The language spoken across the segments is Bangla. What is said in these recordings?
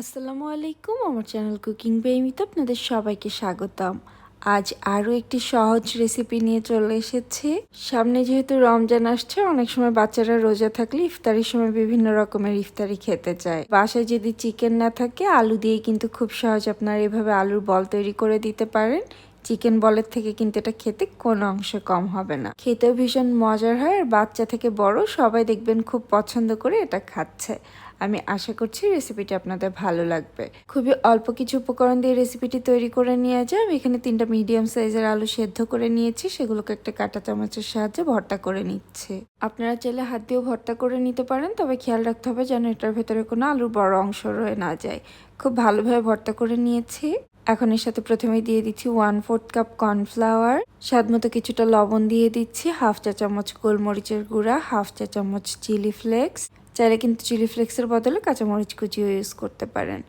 আসসালামু আলাইকুম, আমার চ্যানেল কুকিং বেমিতে আপনাদের সবাইকে স্বাগতম। আজ আরও একটি সহজ রেসিপি নিয়ে চলে এসেছি। সামনে যেহেতু রমজান আসছে, অনেক সময় বাচ্চারা রোজা থাকলে ইফতারির সময় বিভিন্ন রকমের ইফতারি খেতে চায়। বাসায় যদি চিকেন না থাকে, আলু দিয়ে কিন্তু খুব সহজ আপনারা এভাবে আলুর বল তৈরি করে দিতে পারেন। চিকেন বলের থেকে কিন্তু এটা খেতে কোনো অংশে কম হবে না। খেতেও ভীষণ মজার হয় আর বাচ্চা থেকে বড় সবাই দেখবেন খুব পছন্দ করে এটা খাচ্ছে। আমি আশা করছি রেসিপিটি আপনাদের ভালো লাগবে। খুবই অল্প কিছু উপকরণ দিয়ে রেসিপিটি তৈরি করে নিয়ে যায়। আমি এখানে তিনটা মিডিয়াম সাইজের আলু সেদ্ধ করে নিয়েছি। সেগুলোকে একটা কাঁটা চামচের সাহায্যে ভর্তা করে নিচ্ছে। আপনারা চাইলে হাত দিয়েও ভর্তা করে নিতে পারেন, তবে খেয়াল রাখতে হবে যেন এটার ভেতরে কোনো আলুর বড় অংশ রয়ে না যায়। খুব ভালোভাবে ভর্তা করে নিয়েছি। এখন এর সাথে প্রথমেই দিয়ে দিচ্ছি ওয়ান ফোর্থ কাপ কর্নফ্লাওয়ার স্বাদ মতো কিছুটা লবণ দিয়ে দিচ্ছি হাফ চা চামচ গোলমরিচের গুঁড়া হাফ চা চামচ চিলি ফ্লেক্স চাইলে কিন্তু চিলি ফ্লেক্সের বদলে কাঁচামরিচ কুচিও ইউজ করতে পারেন।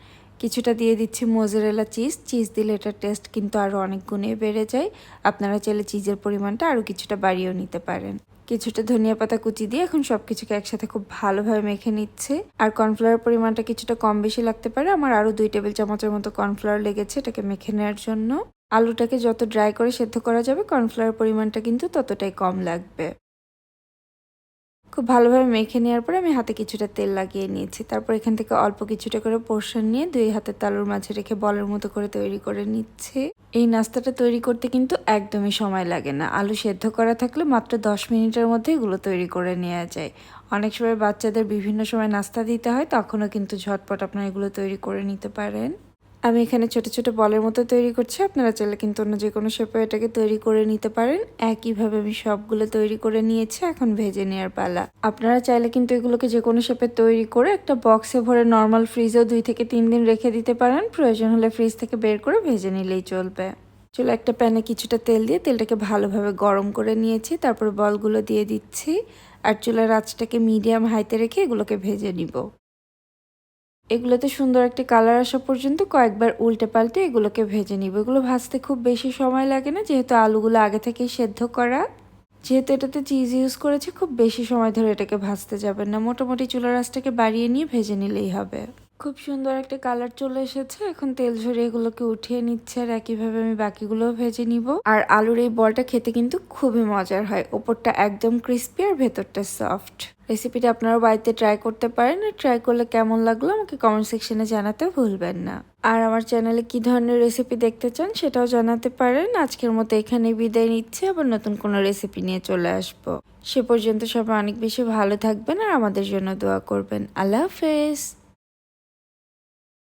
কিছুটা দিয়ে দিচ্ছি মোজারেলা চিজ চিজ দিলে এটার টেস্ট কিন্তু আরও অনেক গুণে বেড়ে যায়। আপনারা চাইলে চিজের পরিমাণটা আরও কিছুটা বাড়িয়েও নিতে পারেন। কিছুটা ধনিয়া পাতা কুচি দিয়ে এখন সব কিছুকে একসাথে খুব ভালোভাবে মেখে নিচ্ছে। আর কর্নফ্লাওয়ার পরিমাণটা কিছুটা কম বেশি লাগতে পারে। আমার আরও দুই টেবিল চামচের মতো কর্নফ্লাওয়ার লেগেছে এটাকে মেখে নেওয়ার জন্য। আলুটাকে যত ড্রাই করে সেদ্ধ করা যাবে, কর্নফ্লাওয়ার পরিমাণটা কিন্তু ততটাই কম লাগবে। খুব ভালোভাবে মেখে নেওয়ার পরে আমি হাতে কিছুটা তেল লাগিয়ে নিয়েছি। তারপর এখান থেকে অল্প কিছুটা করে পোর্শন নিয়ে দুই হাতের তালুর মাঝে রেখে বলের মতো করে তৈরি করে নিচ্ছে। এই নাস্তাটা তৈরি করতে কিন্তু একদমই সময় লাগে না। আলু সেদ্ধ করা থাকলে মাত্র দশ মিনিটের মধ্যে এগুলো তৈরি করে নেওয়া যায়। অনেক সময় বাচ্চাদের বিভিন্ন সময় নাস্তা দিতে হয়, তখনও কিন্তু ঝটপট আপনারা এগুলো তৈরি করে নিতে পারেন। আমি এখানে ছোট ছোট বলের মতো তৈরি করছি। আপনারা চাইলে কিন্তু অন্য যে কোনো শেপে এটাকে তৈরি করে নিতে পারেন। একইভাবে আমি সবগুলো তৈরি করে নিয়েছি। এখন ভেজে নেওয়ার পালা। আপনারা চাইলে কিন্তু এগুলোকে যে কোনো শেপে তৈরি করে একটা বক্সে ভরে নর্মাল ফ্রিজেও দুই থেকে তিন দিন রেখে দিতে পারেন। প্রয়োজন হলে ফ্রিজ থেকে বের করে ভেজে নিলেই চলবে। চলো একটা প্যানে কিছুটা তেল দিয়ে তেলটাকে ভালোভাবে গরম করে নিয়েছি। তারপর বলগুলো দিয়ে দিচ্ছি। আর চুলার আঁচটাকে মিডিয়াম হাইতে রেখে এগুলোকে ভেজে নিব। এগুলোতে সুন্দর একটি কালার আসা পর্যন্ত কয়েকবার উল্টে পাল্টে এগুলোকে ভেজে নিব। এগুলো ভাজতে খুব বেশি সময় লাগে না, যেহেতু আলুগুলো আগে থেকেই সেদ্ধ করা। যেহেতু এটাতে চিজ ইউজ করেছি, খুব বেশি সময় ধরে এটাকে ভাজতে যাবেন না। মোটামুটি চুলার আঁচটাকে বাড়িয়ে নিয়ে ভেজে নিলেই হবে। খুব সুন্দর একটা কালার চলে এসেছে। এখন তেল ঝরিয়ে এগুলোকে উঠিয়ে নিচ্ছে আর একইভাবে আমি বাকিগুলোও ভেজে নিব। আর আলুর এই বলটা খেতে কিন্তু খুবই মজার হয়। ওপরটা একদম ক্রিস্পি আর ভেতরটা সফট রেসিপিটা আপনারা বাড়িতে ট্রাই করতে পারেন আর ট্রাই করলে কেমন লাগল আমাকে কমেন্ট সেকশনে জানাতে ভুলবেন না। আর আমার চ্যানেলে কি ধরনের রেসিপি দেখতে চান সেটাও জানাতে পারেন। আজকের মতো এখানে বিদায় নিচ্ছে। আবার নতুন কোনো রেসিপি নিয়ে চলে আসব। সে পর্যন্ত সবাই অনেক বেশি ভালো থাকবেন আর আমাদের জন্য দোয়া করবেন। আল্লাহ হাফেজ।